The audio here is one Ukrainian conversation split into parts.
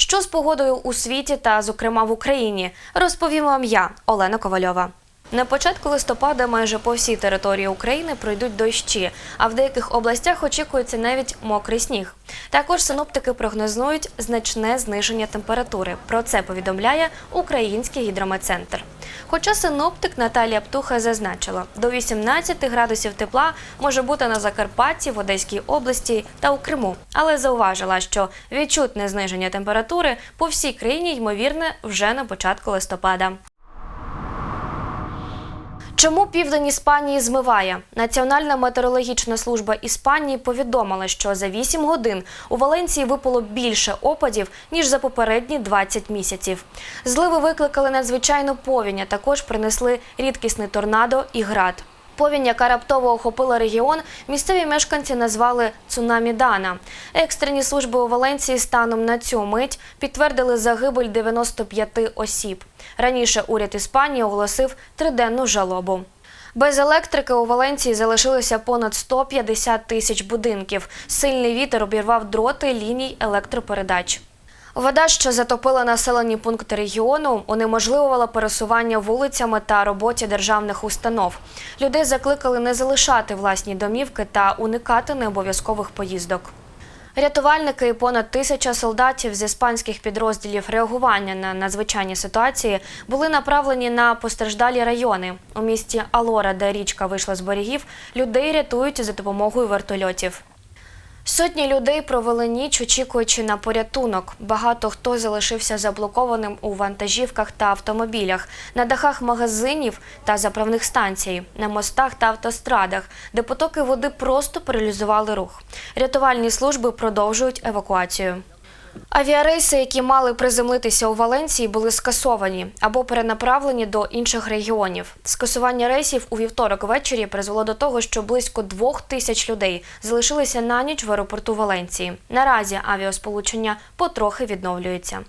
Що з погодою у світі та, зокрема, в Україні, розповім вам я, Олена Ковальова. На початку листопада майже по всій території України пройдуть дощі, а в деяких областях очікується навіть мокрий сніг. Також синоптики прогнозують значне зниження температури. Про це повідомляє Український гідрометцентр. Хоча синоптик Наталія Птуха зазначила, до 18 градусів тепла може бути на Закарпатті, в Одеській області та у Криму, але зауважила, що відчутне зниження температури по всій країні ймовірне вже на початку листопада. Чому південь Іспанії змиває? Національна метеорологічна служба Іспанії повідомила, що за 8 годин у Валенції випало більше опадів ніж за попередні 20 місяців. Зливи викликали надзвичайну повінь, а також принесли рідкісний торнадо і град. Повінь, яка раптово охопила регіон, місцеві мешканці назвали цунамі Дана. Екстрені служби у Валенції станом на цю мить підтвердили загибель 95 осіб. Раніше уряд Іспанії оголосив триденну жалобу. Без електрики у Валенції залишилося понад 150 тисяч будинків. Сильний вітер обірвав дроти ліній електропередач. Вода, що затопила населені пункти регіону, унеможливувала пересування вулицями та роботі державних установ. Людей закликали не залишати власні домівки та уникати необов'язкових поїздок. Рятувальники і понад тисяча солдатів з іспанських підрозділів реагування на надзвичайні ситуації були направлені на постраждалі райони. У місті Алора, де річка вийшла з берегів, людей рятують за допомогою вертольотів. Сотні людей провели ніч, очікуючи на порятунок. Багато хто залишився заблокованим у вантажівках та автомобілях, на дахах магазинів та заправних станцій, на мостах та автострадах, де потоки води просто паралізували рух. Рятувальні служби продовжують евакуацію. Авіарейси, які мали приземлитися у Валенції, були скасовані або перенаправлені до інших регіонів. Скасування рейсів у вівторок ввечері призвело до того, що близько двох тисяч людей залишилися на ніч в аеропорту Валенції. Наразі авіасполучення потрохи відновлюється.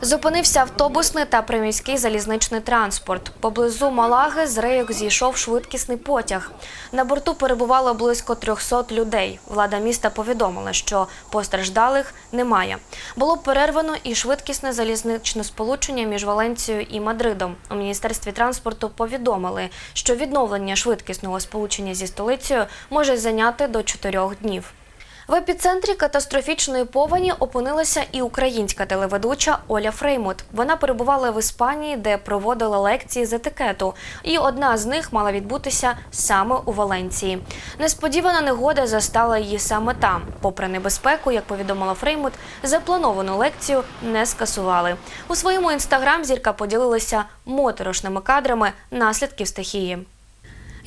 Зупинився автобусний та приміський залізничний транспорт. Поблизу Малаги з рейок зійшов швидкісний потяг. На борту перебувало близько 300 людей. Влада міста повідомила, що постраждалих немає. Було перервано і швидкісне залізничне сполучення між Валенцією і Мадридом. У міністерстві транспорту повідомили, що відновлення швидкісного сполучення зі столицею може зайняти до 4 днів. В епіцентрі катастрофічної повені опинилася і українська телеведуча Оля Фреймут. Вона перебувала в Іспанії, де проводила лекції з етикету, і одна з них мала відбутися саме у Валенції. Несподівана негода застала її саме там. Попри небезпеку, як повідомила Фреймут, заплановану лекцію не скасували. У своєму інстаграм зірка поділилася моторошними кадрами наслідків стихії.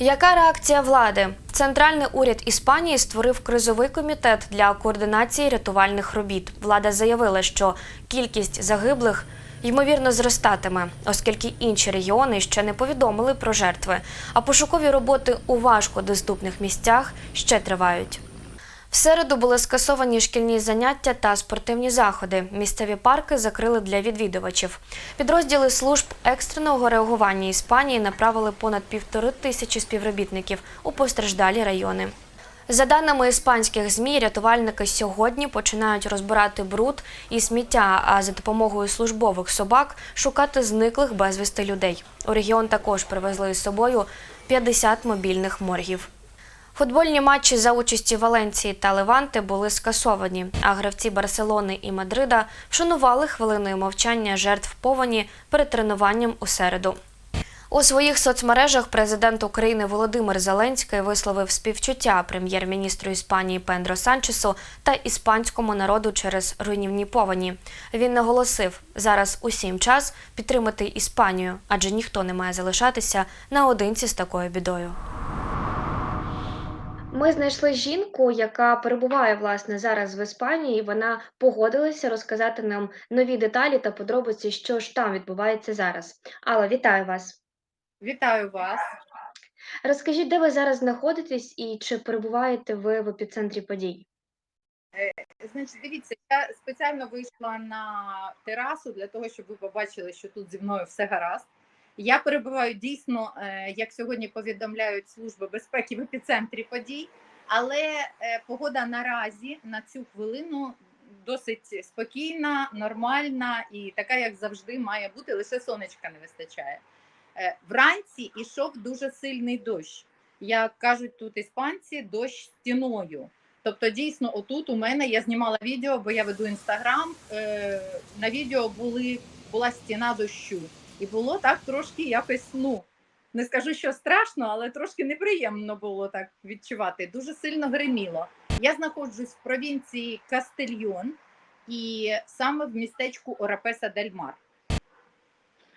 Яка реакція влади? Центральний уряд Іспанії створив кризовий комітет для координації рятувальних робіт. Влада заявила, що кількість загиблих ймовірно зростатиме, оскільки інші регіони ще не повідомили про жертви. А пошукові роботи у важкодоступних місцях ще тривають. В середу були скасовані шкільні заняття та спортивні заходи. Місцеві парки закрили для відвідувачів. Підрозділи служб екстреного реагування Іспанії направили понад півтори тисячі співробітників у постраждалі райони. За даними іспанських змі, рятувальники сьогодні починають розбирати бруд і сміття, а за допомогою службових собак шукати зниклих безвісти людей. У регіон також привезли із собою 50 мобільних моргів. Футбольні матчі за участі Валенції та Леванти були скасовані, а гравці Барселони і Мадрида вшанували хвилиною мовчання жертв повені перед тренуванням у середу. У своїх соцмережах президент України Володимир Зеленський висловив співчуття прем'єр-міністру Іспанії Пендро Санчесу та іспанському народу через руйнівні повені. Він наголосив, зараз усім час підтримати Іспанію, адже ніхто не має залишатися наодинці з такою бідою. Ми знайшли жінку, яка перебуває власне зараз в Іспанії. і Вона погодилася розказати нам нові деталі та подробиці, що ж там відбувається зараз. Алла, вітаю вас. Вітаю вас. Розкажіть, де ви зараз знаходитесь і чи перебуваєте ви в епіцентрі подій? Значить, дивіться, я спеціально вийшла на терасу для того, щоб ви побачили, що тут зі мною все гаразд. Я перебуваю дійсно, е, як сьогодні повідомляють служби безпеки в епіцентрі подій, але е, погода наразі на цю хвилину досить спокійна, нормальна і така, як завжди, має бути. Лише сонечка не вистачає. Е, Вранці йшов дуже сильний дощ. Як кажуть тут іспанці, дощ стіною. Тобто, дійсно, отут у мене я знімала відео, бо я веду інстаграм. На відео були, була стіна дощу, і було так трошки якось, ну не скажу, що страшно, але трошки неприємно було так відчувати. Дуже сильно гриміло. Я знаходжусь в провінції Кастильйон і саме в містечку Орапеса дель Мар.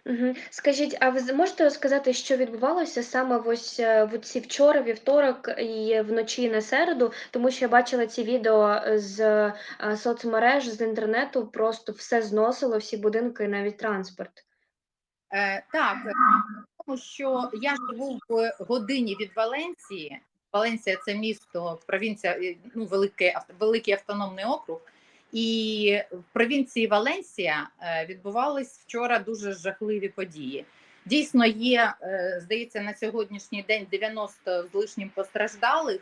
Угу. Скажіть, а ви можете розказати, що відбувалося саме ось е, в ці вчора, вівторок і вночі на середу, тому що я бачила ці відео з е, соцмереж, з інтернету, просто все зносило, всі будинки, навіть транспорт. Е, так, тому що я живу в годині від Валенції. Валенція це місто, провінція, е, ну великий, великий автономний округ. І в провінції Валенсія е, відбувались вчора дуже жахливі події. Дійсно, є, здається, на сьогоднішній день 90 з лишнім постраждалих.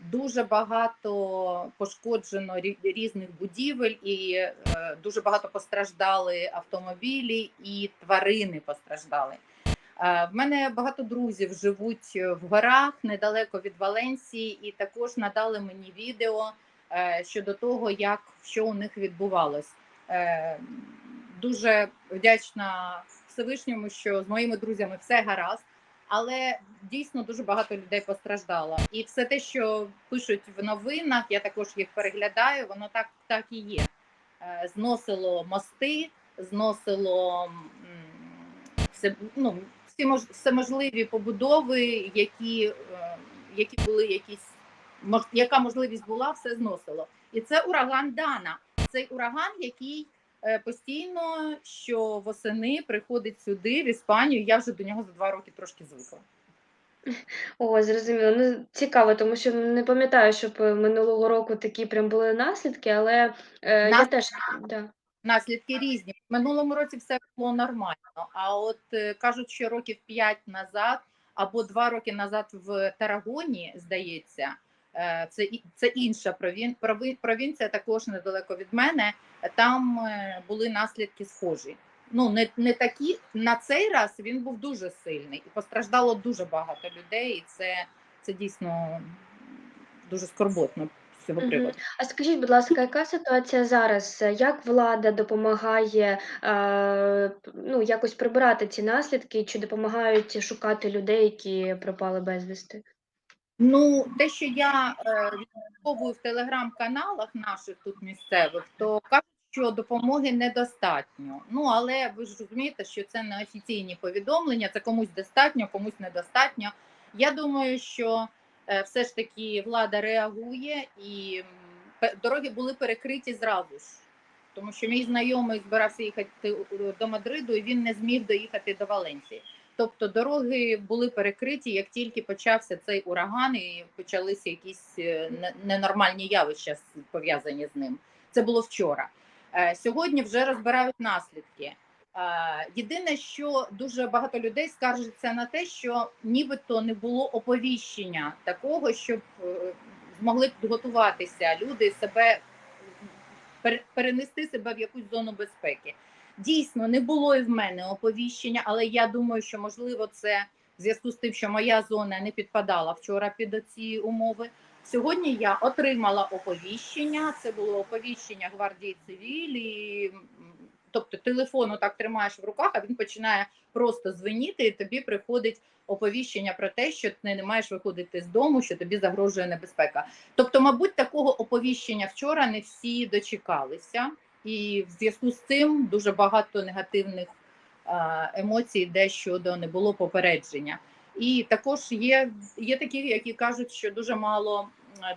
Дуже багато пошкоджено різних будівель, і е, дуже багато постраждали автомобілі і тварини постраждали. Е, В мене багато друзів живуть в горах недалеко від Валенсії, і також надали мені відео е, щодо того, як що у них відбувалось. Дуже вдячна Всевишньому, що з моїми друзями все гаразд, але дійсно дуже багато людей постраждало. І все те, що пишуть в новинах, я також їх переглядаю. Воно так, так і є. Е, Зносило мости, зносило все, ну, всі мож, всеможливі побудови, які, е, які були якісь мож, яка можливість була, все зносило. І це ураган Дана. Цей ураган, який постійно що восени приходить сюди, в Іспанію. Я вже до нього за два роки трошки звикла. О, зрозуміло. Ну, цікаво, тому що не пам'ятаю, щоб е, минулого року такі прям були наслідки, але е, я Нас- теж да. Наслідки різні. В минулому році все було нормально. А от е, кажуть, що років п'ять назад або два роки назад в Тарагоні, здається, е, це і- це інша провін, провінція, також недалеко від мене. Там е, були наслідки схожі. Ну не, не такі на цей раз він був дуже сильний і постраждало дуже багато людей. І це, це дійсно дуже скорботно з цього приводу. А скажіть, будь ласка, яка ситуація зараз? Як влада допомагає е, ну, якось прибирати ці наслідки, чи допомагають шукати людей, які пропали безвісти? Ну, те, що я е, відслідковую в телеграм-каналах наших тут місцевих, то кажуть, що допомоги недостатньо. Ну але ви ж розумієте, що це не офіційні повідомлення, це комусь достатньо, комусь недостатньо. Я думаю, що е, все ж таки влада реагує і дороги були перекриті зразу ж. Тому що мій знайомий збирався їхати до Мадриду, і він не зміг доїхати до Валенції. Тобто дороги були перекриті, як тільки почався цей ураган, і почалися якісь е, ненормальні явища пов'язані з ним. Це було вчора. Е, Сьогодні вже розбирають наслідки. Е, Єдине, що дуже багато людей скаржиться на те, що нібито не було оповіщення такого, щоб змогли підготуватися люди себе перенести себе в якусь зону безпеки. Дійсно, не було і в мене оповіщення, але я думаю, що можливо це в зв'язку з тим, що моя зона не підпадала вчора під ці умови. Сьогодні я отримала оповіщення. Це було оповіщення гвардії цивілі. Тобто телефон так тримаєш в руках, а він починає просто дзвеніти, і тобі приходить оповіщення про те, що ти не маєш виходити з дому, що тобі загрожує небезпека. Тобто, мабуть, такого оповіщення вчора не всі дочекалися, і в зв'язку з цим дуже багато негативних е, емоцій йде щодо не було попередження. І також є, є такі, які кажуть, що дуже мало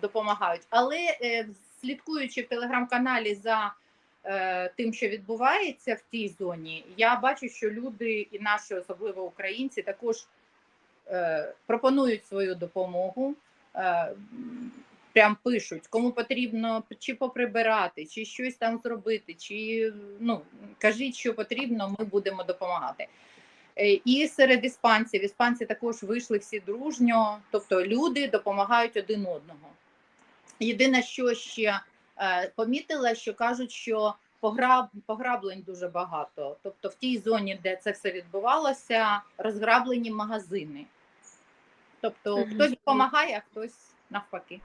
допомагають. Але е, слідкуючи в телеграм-каналі за е, тим, що відбувається в тій зоні, я бачу, що люди, і наші, особливо українці, також пропонують свою допомогу. Прям пишуть, кому потрібно чи поприбирати, чи щось там зробити, чи ну кажіть, що потрібно, ми будемо допомагати. Е, І серед іспанців іспанці також вийшли всі дружньо, тобто люди допомагають один одного. Єдине, що ще Е, Помітила, що кажуть, що пограб, пограблень дуже багато. Тобто в тій зоні, де це все відбувалося, розграблені магазини. Тобто хтось допомагає, а хтось навпаки.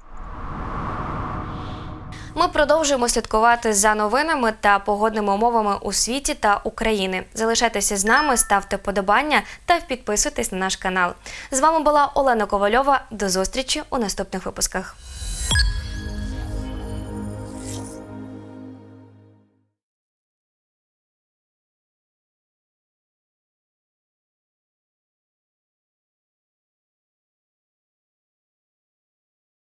Ми продовжуємо слідкувати за новинами та погодними умовами у світі та України. Залишайтеся з нами, ставте подобання та підписуйтесь на наш канал. З вами була Олена Ковальова. До зустрічі у наступних випусках.